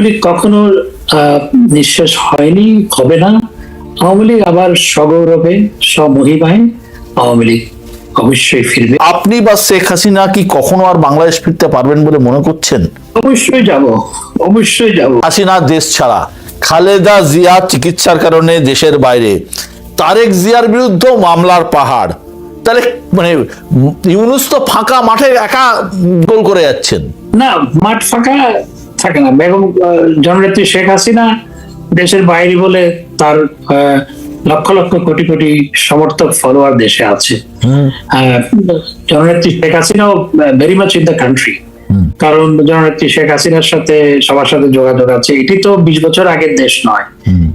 আওয়ামী লীগ কখনো নিঃশেষ হয়নি হবে না। আওয়ামী লীগ আবার সগৌরবে স্বমহিমায় আওয়ামী লীগ অবশ্যই ফিরবে। আপনি বা শেখ হাসিনা কি কখনো আর বাংলাদেশ ফিরতে পারবেন বলে মনে করছেন? অবশ্যই যাব অবশ্যই যাব। হাসিনা দেশ ছাড়া খালেদা জিয়া চিকিৎসার কারণে দেশের বাইরে তারেক জিয়ার বিরুদ্ধে মামলার পাহাড়। তাহলে মানে ইউনুস তো ফাঁকা মাঠে একা গোল করে যাচ্ছেন। না মাঠ ফাঁকা থাকে না। বেগম আহ, জননেত্রী শেখ হাসিনা দেশের বাইরে বলে তার লক্ষ লক্ষ কোটি কোটি সমর্থক ফলোয়ার দেশে আছে। জননেত্রী Sheikh হাসিনাও very much in the country কারণ জননেত্রী শেখ হাসিনার সাথে সবার সাথে যোগাযোগ আছে। এটি তো বিশ বছর আগের দেশ নয়।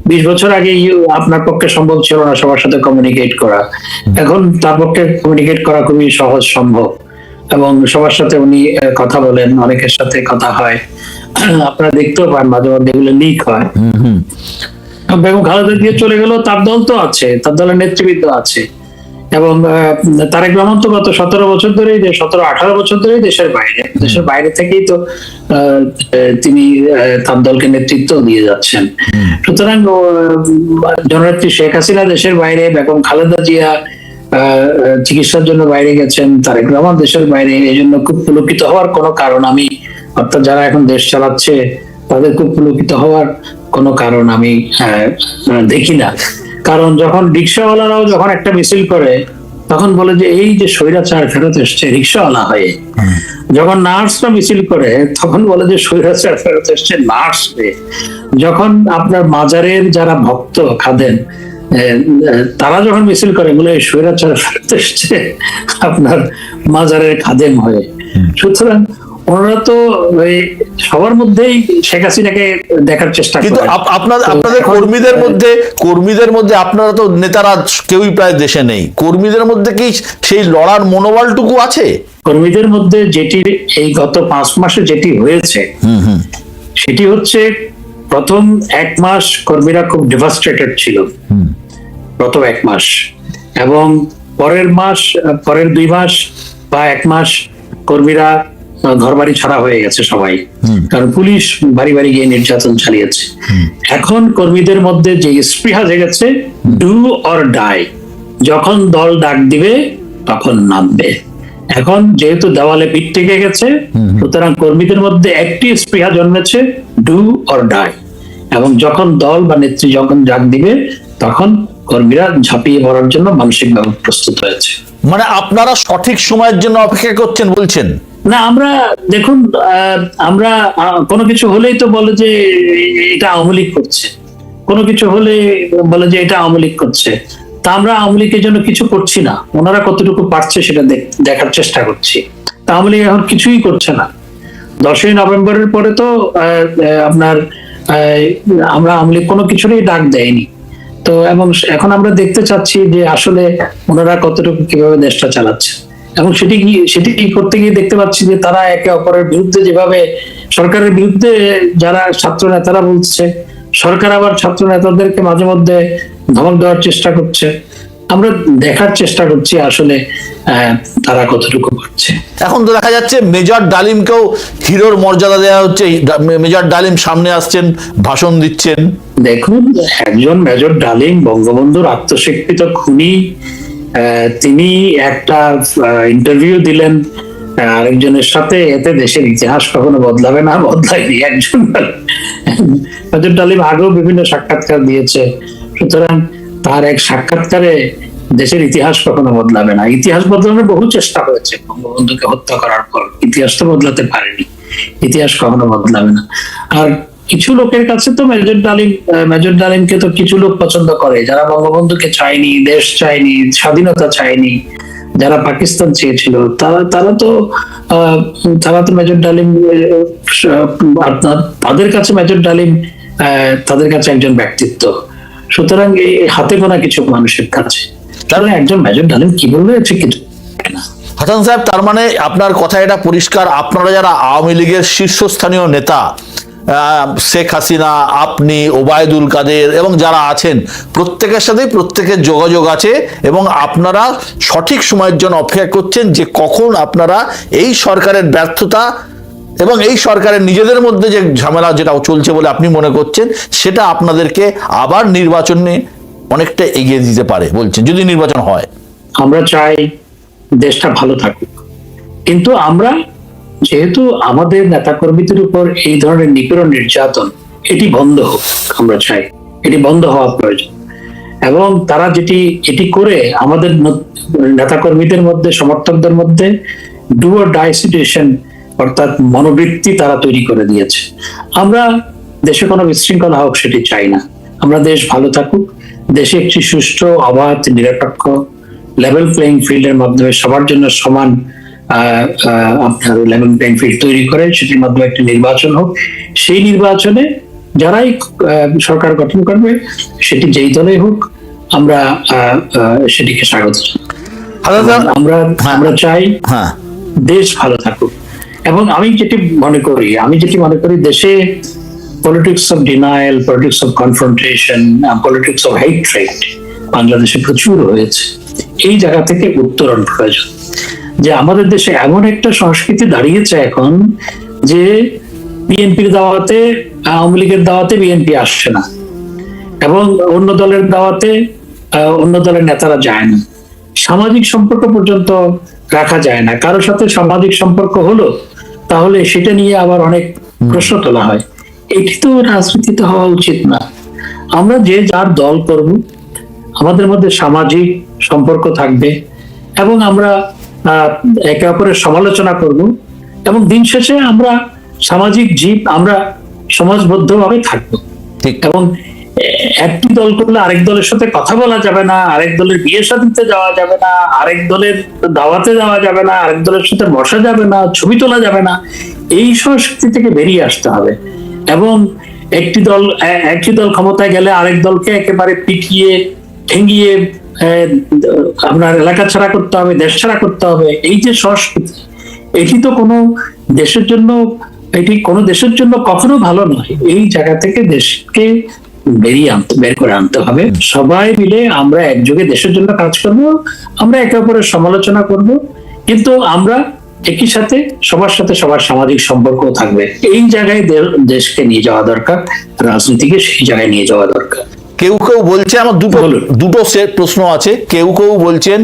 বিশ বছর আগে আপনার পক্ষে সম্ভব ছিল না সবার সাথে কমিউনিকেট করা। এখন তার পক্ষে কমিউনিকেট করা খুবই সহজ সম্ভব। এবং সবার সাথে উনি কথা বলেন অনেকের সাথে কথা হয়। আপনারা দেখতেও পান মাঝে মধ্যে এগুলো লিক হয়। বেগম খালেদা দিয়ে চলে গেল তার দল তো আছে তার দলের নেতৃবৃন্দ আছে। এবং তারেক রহমান তো গত সতেরো বছর ধরেই সতেরো আঠারো বছর ধরেই দেশের বাইরে। দেশের বাইরে থেকেই তো তিনি তার দলকে নেতৃত্ব দিয়ে যাচ্ছেন। সুতরাং জননেত্রী শেখ হাসিনা দেশের বাইরে বেগম খালেদা জিয়া চিকিৎসার জন্য বাইরে গেছেন তারেক রহমান দেশের বাইরে এই জন্য খুব পুলকিত হওয়ার কোনো কারণ আমি অর্থাৎ যারা এখন দেশ চালাচ্ছে তাদের খুব পুলকিত হওয়ার কোনো কারণ আমি দেখি না। কারণ যখন রিক্সাওয়ালারাও যখন একটা মিছিল করে তখন বলে যে এই যে স্বৈরাচার ফেরত এসছে রিক্সাওয়ালা হয়ে। যখন নার্সরা মিছিল করে তখন বলে যে স্বৈরাচার ফেরত এসছে নার্স হয়ে। যখন আপনার মাজারের যারা ভক্ত খাদেন তারা যখন মিছিল করে বলে এই স্বৈরাচার ফেরত এসছে আপনার মাজারের খাদেম হয়ে। সুতরাং ওনারা তো ওই সবার মধ্যেই শেখ হাসিনাকে দেখার চেষ্টা কিন্তু আপনাদের আপনাদের কর্মীদের মধ্যে কর্মীদের মধ্যে আপনারা তো নেতারা কেউই প্রায় দেশে নেই। কর্মীদের মধ্যে কি সেই লড়ার মনোবলটুকু আছে? কর্মীদের মধ্যে যেটি এই গত পাঁচ মাসে যেটি হয়েছে সেটি হচ্ছে প্রথম এক মাস কর্মীরা খুব ডেভাস্টেটেড ছিল। প্রথম এক মাস এবং পরের মাস পরের দুই মাস বা এক মাস কর্মীরা ঘর বাড়ি ছাড়া হয়ে গেছে সবাই। কারণ পুলিশ বাড়ি বাড়ি গিয়ে নির্যাতন চালিয়েছে। এখন কর্মীদের মধ্যে যে স্পৃহা জেগেছে ডু অর ডাই। যখন দল ডাক দিবে তখন নামবে। এখন যেহেতু দেওয়ালে পিঠ থেকে গেছে সুতরাং কর্মীদের মধ্যে একটি স্পৃহা জন্মেছে ডু অর ডাই। এবং যখন দল বা নেত্রী যখন ডাক দিবে তখন কর্মীরা ঝাঁপিয়ে পড়ার জন্য মানসিকভাবে প্রস্তুত হয়েছে। মানে আপনারা সঠিক সময়ের জন্য অপেক্ষা করছেন বলছেন? না, আমরা দেখুন আমরা কোনো কিছু হলেই তো বলে যে এটা আওয়ামী লীগ করছে। কোনো কিছু হলে বলে যে এটা আওয়ামী লীগ করছে। তা আমরা আওয়ামী লীগের জন্য কিছু করছি না। ওনারা কতটুকু পারছে সেটা দেখার চেষ্টা করছি। তা আওয়ামী লীগ এখন কিছুই করছে না। দশই নভেম্বরের পরে তো আপনার আমরা আওয়ামী লীগ কোনো কিছুরই ডাক দেয়নি। তো, এবং এখন আমরা দেখতে চাচ্ছি যে আসলে ওনারা কতটুকু কীভাবে দেশটা চালাচ্ছে। এবং সেটি সেটি করতে গিয়ে দেখতে পাচ্ছি যে তারা একে অপরের বিরুদ্ধে যেভাবে সরকারের বিরুদ্ধে যারা ছাত্র নেতারা বলছে সরকার আবার ছাত্র নেতাদেরকে মাঝে মধ্যে ধমক দেওয়ার চেষ্টা করছে। আমরা দেখার চেষ্টা করছি আসলে তারা কতটুকু করছে। এখন তো দেখা যাচ্ছে মেজর ডালিমকেও হিরোর মর্যাদা দেওয়া হচ্ছে মেজর ডালিম সামনে আসছেন ভাষণ দিচ্ছেন। দেখুন একজন মেজর ডালিম বঙ্গবন্ধুর আত্মস্বীকৃত খুনি তিনি একটা ইন্টারভিউ দিলেন আরেকজনের সাথে। এতে দেশের ইতিহাস কখনো বদলাবে না, বদলায়নি একজন। মেজর ডালিম আগেও বিভিন্ন সাক্ষাৎকার দিয়েছে। সুতরাং তার এক সাক্ষাৎকারে দেশের ইতিহাস কখনো বদলাবে না। ইতিহাস বদলানোর বহু চেষ্টা হয়েছে। বঙ্গবন্ধুকে হত্যা করার পর ইতিহাস তো বদলাতে পারেনি। ইতিহাস কখনো বদলাবে না। আর কিছু লোকের কাছে তো মেজর ডালিম মেজর ডালিমকে তো কিছু লোক পছন্দ করে। যারা বঙ্গবন্ধুকে চায়নি, দেশ চায়নি, স্বাধীনতা চায়নি, যারা পাকিস্তান চেয়েছিল, তারা তারা তো তারা তো মেজর ডালিম তাদের কাছে মেজর ডালিম তাদের কাছে একজন ব্যক্তিত্ব। সুতরাং এই হাতে গোনা কিছু মানুষের কাছে। তাহলে একজন মেজর ডালিম কি বলবে ঠিক কিছু। হাসান সাহেব, তার মানে আপনার কথা এটা পরিষ্কার। আপনারা যারা আওয়ামী লীগের শীর্ষস্থানীয় নেতা শেখ হাসিনা, আপনি, ওবায়দুল কাদের এবং যারা আছেন, প্রত্যেকের সাথেই প্রত্যেকের যোগাযোগ আছে এবং আপনারা সঠিক সময়ের জন্য অপেক্ষা করছেন যে কখন আপনারা এই সরকারের ব্যর্থতা এবং এই সরকারের নিজেদের মধ্যে যে ঝামেলা যেটা চলছে বলে আপনি মনে করছেন, সেটা আপনাদেরকে আবার নির্বাচনে অনেকটা এগিয়ে দিতে পারে বলছেন, যদি নির্বাচন হয়। আমরা চাই দেশটা ভালো থাকুক। কিন্তু আমরা যেহেতু আমাদের নেতাকর্মীদের উপর এই ধরনের নিপীড়ন নির্যাতন, এটি বন্ধ হোক, আমরা চাই। এটি বন্ধ হওয়া প্রয়োজন। এবং তারা যেটি, এটি করে আমাদের নেতাকর্মীদের মধ্যে, সমর্থকদের মধ্যে ডু ডাই সিচুয়েশন অর্থাৎ মনোবৃত্তি তারা তৈরি করে দিয়েছে। আমরা দেশে কোনো বিশৃঙ্খলা হোক, সেটি চাই না। আমরা দেশ ভালো থাকুক। দেশে একটি সুষ্ঠু, অবাধ, নিরপেক্ষ লেভেল প্লেইং ফিল্ডের মাধ্যমে সবার জন্য সমান আপনার লেভেল প্লেইং ফিল্ড তৈরি করে সেটির মাধ্যমে একটি নির্বাচন হোক। সেই নির্বাচনে যারাই সরকার গঠন করবে সেটি যেই দলেই হোক আমরা সেটিকে স্বাগত আমরা আমরা চাই হ্যাঁ। দেশ ভালো থাকুক। এবং আমি যেটি মনে করি আমি যেটি মনে করি দেশে politics of denial politics of confrontation politics of hatred বাংলাদেশে প্রচুর হয়েছে। এই জায়গা থেকে উত্তরণ প্রয়োজন। যে আমাদের দেশে এমন একটা সংস্কৃতি দাঁড়িয়েছে এখন যে বিএনপির দাওয়াতে আওয়ামী লীগের দাওয়াতে বিএনপি আসছে না। এবং অন্য দলের দাওয়াতে অন্য দলের নেতারা যায় না। সামাজিক সম্পর্ক পর্যন্ত রাখা যায় না। কারোর সাথে সামাজিক সম্পর্ক হলো তাহলে সেটা নিয়ে আবার অনেক প্রশ্ন তোলা হয়। এটি তো রাজনীতিতে হওয়া উচিত না। আমরা যে যার দল করব আমাদের মধ্যে সামাজিক সম্পর্ক থাকবে এবং আমরা একে অপরের সমালোচনা করব এবং দিন শেষে আমরা সামাজিক জীব আমরা সমাজবদ্ধভাবে থাকব। ঠিক। এবং একটি দল করলে আরেক দলের সাথে কথা বলা যাবে না আরেক দলের বিয়ে শাদিতে যাওয়া যাবে না আরেক দলের দাওয়াতে যাওয়া যাবে না আরেক দলের সাথে বসা যাবে না ছবি তোলা যাবে না এই সংস্কৃতি থেকে বেরিয়ে আসতে হবে। এবং একটি দল একটি দল ক্ষমতায় গেলে আরেক দলকে একেবারে পিটিয়ে ঠেঙ্গিয়ে আপনার এলাকা ছাড়া করতে হবে, দেশ ছাড়া করতে হবে, এই যে সংস্কৃতি, এটি তো কোনো দেশের জন্য, এটি কোনো দেশের জন্য কখনো ভালো নয়। এই জায়গা থেকে দেশকে বেরিয়ে আনতে, বের করে আনতে হবে। সবাই মিলে আমরা একযোগে দেশের জন্য কাজ করব, আমরা একে অপরের সমালোচনা করব, কিন্তু আমরা একই সাথে সবার সাথে সবার সামাজিক সম্পর্ক থাকবে। এই জায়গায় দেশকে নিয়ে যাওয়া দরকার, রাজনীতিকে সেই জায়গায় নিয়ে যাওয়া দরকার। কেউ কেউ বলছে আমার দুটো দুটো সেট প্রশ্ন আছে। কেউ কেউ বলছেন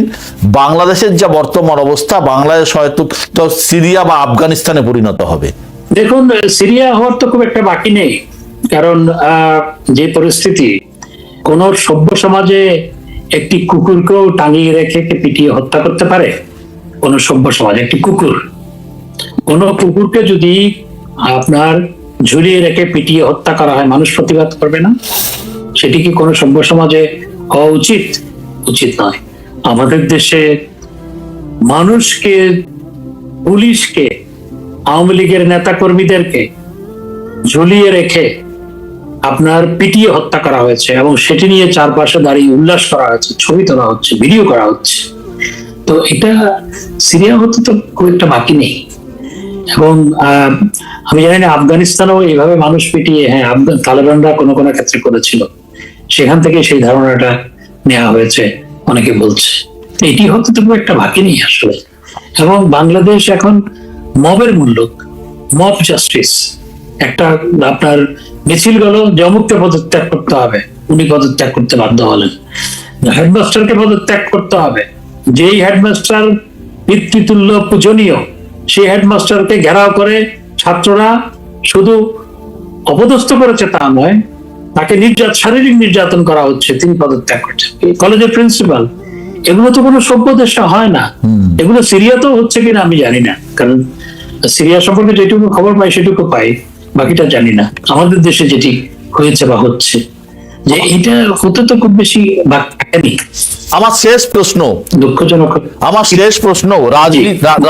বাংলাদেশের যা বর্তমান অবস্থা বাংলাদেশ হয়তো তো সিরিয়া বা আফগানিস্তানে পরিণত হবে। দেখুন সিরিয়া হওয়ার তো খুব একটা বাকি নেই। কারণ যে পরিস্থিতি কোন সভ্য সমাজে একটি কুকুরকেও টাঙিয়ে রেখে পিটিয়ে হত্যা করতে পারে। কোন সভ্য সমাজে একটি কুকুর। কোন কুকুরকে যদি আপনার ঝুলিয়ে রেখে পিটিয়ে হত্যা করা হয় মানুষ প্রতিবাদ করবে না। সেটি কি কোনো সভ্য সমাজে হওয়া উচিত? উচিত নয়। আমাদের দেশে মানুষকে, পুলিশকে, আওয়ামী লীগের নেতা কর্মীদেরকে ঝুলিয়ে রেখে আপনার পিটিয়ে হত্যা করা হয়েছে এবং সেটি নিয়ে চারপাশে দাঁড়িয়ে উল্লাস করা হয়েছে, ছবি তোলা হচ্ছে, ভিডিও করা হচ্ছে। তো এটা সিরিয়া হতে তো খুব একটা বাকি নেই। এবং আমি জানি না, আফগানিস্তানেও এইভাবে মানুষ পিটিয়ে হ্যাঁ তালেবানরা কোনো কোনো ক্ষেত্রে করেছিল। সেখান থেকে সেই ধারণাটা নেওয়া হয়েছে, অনেকে বলছে। এটি হতে তো খুব একটা বাকি নেই আসলে। এবং বাংলাদেশ এখন মবের মূল্য মব জাস্টিস। একটা আপনার মিছিল গেল যে অমুককে পদত্যাগ করতে হবে। উনি পদত্যাগ করতে বাধ্য হলেন। হেডমাস্টারকে পদত্যাগ করতে হবে। যেই হেডমাস্টার পিতৃতুল্য পূজনীয়, সেই হেডমাস্টারকে ঘেরাও করে ছাত্ররা শুধু অপদস্থ করেছে তা নয় তাকে নির্যাত শারীরিক নির্যাতন করা হচ্ছে তিনি পদত্যাগ করছেন। এই কলেজের প্রিন্সিপাল এগুলো তো কোনো সভ্য দেশে হয় না। এগুলো সিরিয়াতেও হচ্ছে কিনা আমি জানি না। কারণ সিরিয়া সম্পর্কে যেটুকু খবর পাই সেটুকু পাই বাকিটা জানি না। আমাদের দেশে যেটি হয়েছে বা হচ্ছে যে এটা হতে তো খুব বেশি বাকি আমার শেষ প্রশ্ন। দুঃখজনক। আমার শেষ প্রশ্ন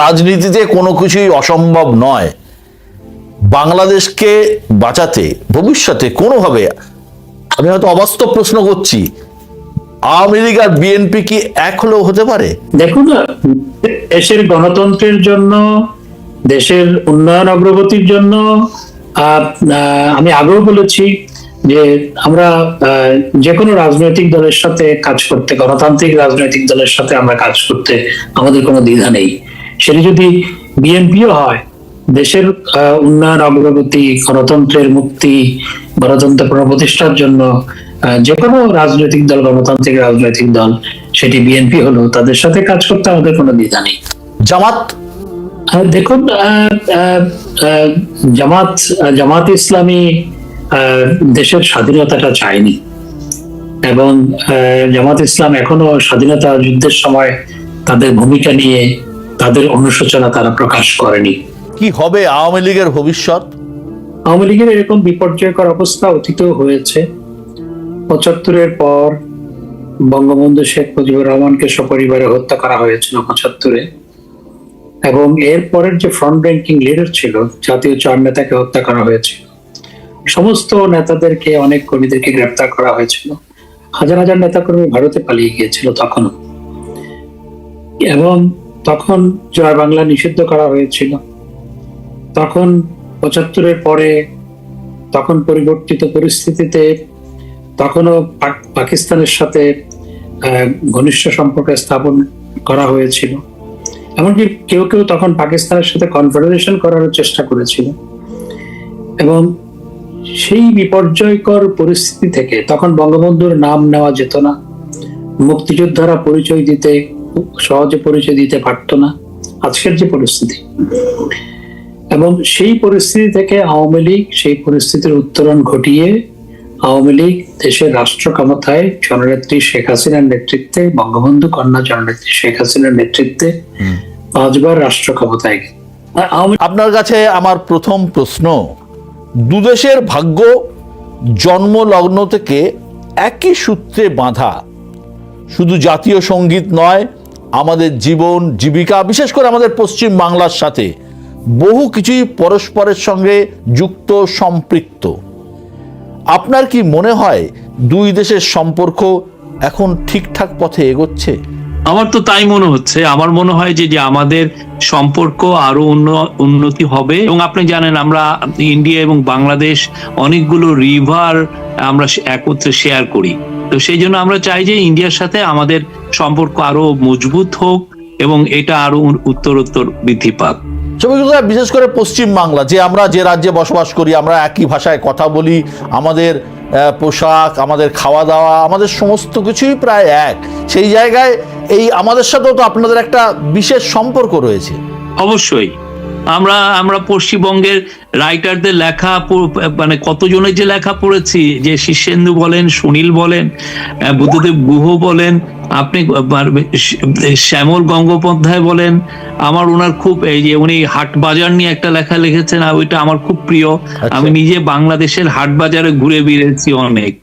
রাজনীতিতে কোনো কিছুই অসম্ভব নয়। বাংলাদেশকে বাঁচাতে ভবিষ্যতে কোনোভাবে আমি হয়তো অবাস্তব প্রশ্ন করছি। আর বিএনপি কি এক হলেও হতে পারে? দেখুন দেশের গণতন্ত্রের জন্য, দেশের উন্নয়ন অগ্রগতির জন্য আমি আগেও বলেছি যে আমরা যে কোনো রাজনৈতিক দলের সাথে কাজ করতে, গণতান্ত্রিক রাজনৈতিক দলের সাথে আমরা কাজ করতে আমাদের কোনো দ্বিধা নেই। সেটা যদি বিএনপিও হয় দেশের উন্নয়ন অগ্রগতি গণতন্ত্রের মুক্তি গণতন্ত্র পুনঃপ্রতিষ্ঠার জন্য যে কোনো রাজনৈতিক দল গণতান্ত্রিক রাজনৈতিক দল সেটি বিএনপি হলো তাদের সাথে কাজ করতে আমাদের কোনো দ্বিধা নেই। জামাত? দেখুন জামাত জামাত ইসলামী আহ, দেশের স্বাধীনতাটা চায়নি। এবং আহ, জামাত ইসলাম এখনও স্বাধীনতা যুদ্ধের সময় তাদের ভূমিকা নিয়ে তাদের অনুশোচনা তারা প্রকাশ করেনি। কি হবে আওয়ামী লীগের ভবিষ্যৎ? আওয়ামী লীগের এরকম বিপর্যয়কর অবস্থা অতীতেও হয়েছে। পঁচাত্তরের পর বঙ্গবন্ধু শেখ মুজিবুর রহমানকে সপরিবারে হত্যা করা হয়েছিল পঁচাত্তরে। এবং এর পরের যে ফ্রন্ট র্যাঙ্কিং লিডার ছিল, জাতীয় চার নেতাকে হত্যা করা হয়েছিল সমস্ত নেতাদেরকে, অনেক কর্মীদেরকে গ্রেপ্তার করা হয়েছিল। হাজার হাজার নেতাকর্মী ভারতে পালিয়ে গিয়েছিল তখনও। এবং তখন জয় বাংলা নিষিদ্ধ করা হয়েছিল। তখন পঁচাত্তরের পরে, তখন পরিবর্তিত পরিস্থিতিতে, তখনও পাকিস্তানের সাথে ঘনিষ্ঠ সম্পর্ক স্থাপন করা হয়েছিল। এমনকি কেউ কেউ তখন পাকিস্তানের সাথে কনফেডারেশন করার চেষ্টা করেছিল। এবং সেই বিপর্যয়কর পরিস্থিতি থেকে তখন বঙ্গবন্ধুর নাম নেওয়া যেত না। মুক্তিযোদ্ধারা পরিচয় দিতে, সহজে পরিচয় দিতে পারতো না। আজকের যে পরিস্থিতি। এবং সেই পরিস্থিতি থেকে আওয়ামী লীগ সেই পরিস্থিতির উত্তরণ ঘটিয়ে আওয়ামী লীগ দেশের রাষ্ট্র ক্ষমতায় জননেত্রী শেখ হাসিনার নেতৃত্বে বঙ্গবন্ধু কন্যা জননেত্রী শেখ হাসিনার নেতৃত্বে পাঁচবার রাষ্ট্র ক্ষমতায় আপনার কাছে আমার প্রথম প্রশ্ন দুদেশের ভাগ্য জন্মলগ্ন থেকে একই সূত্রে বাঁধা। শুধু জাতীয় সংগীত নয় আমাদের জীবন জীবিকা বিশেষ করে আমাদের পশ্চিম বাংলার সাথে বহু কিছুই পরস্পরের সঙ্গে যুক্ত, সম্পৃক্ত। আপনার কি মনে হয় দুই দেশের সম্পর্ক এখন ঠিকঠাক পথে এগোচ্ছে? আমার তো তাই মনে হচ্ছে। আমার মনে হয় যে আমাদের সম্পর্ক আরও উন্নতি হবে। এবং আপনি জানেন, আমরা ইন্ডিয়া এবং বাংলাদেশ অনেকগুলো রিভার আমরা একত্রে শেয়ার করি। তো সেই জন্য আমরা চাই যে, ইন্ডিয়ার সাথে আমাদের সম্পর্ক আরও মজবুত হোক এবং এটা আরও উত্তরোত্তর বৃদ্ধি পাক। ছবিগুলো বিশেষ করে পশ্চিমবাংলা যে আমরা যে রাজ্যে বসবাস করি, আমরা একই ভাষায় কথা বলি, আমাদের পোশাক, আমাদের খাওয়া দাওয়া, আমাদের সমস্ত কিছুই প্রায় এক। সেই জায়গায় এই আমাদের সাথেও তো আপনাদের একটা বিশেষ সম্পর্ক রয়েছে। অবশ্যই। আমরা আমরা পশ্চিমবঙ্গের রাইটারদের লেখা মানে কতজনের যে লেখা পড়েছি যে শীর্ষেন্দু বলেন সুনীল বলেন বুদ্ধদেব গুহ বলেন আপনি শ্যামল গঙ্গোপাধ্যায় বলেন আমার ওনার খুব এই যে উনি হাট বাজার নিয়ে একটা লেখা লিখেছেন আর ওইটা আমার খুব প্রিয়। আমি নিজে বাংলাদেশের হাট বাজারে ঘুরে বেরিয়েছি অনেক।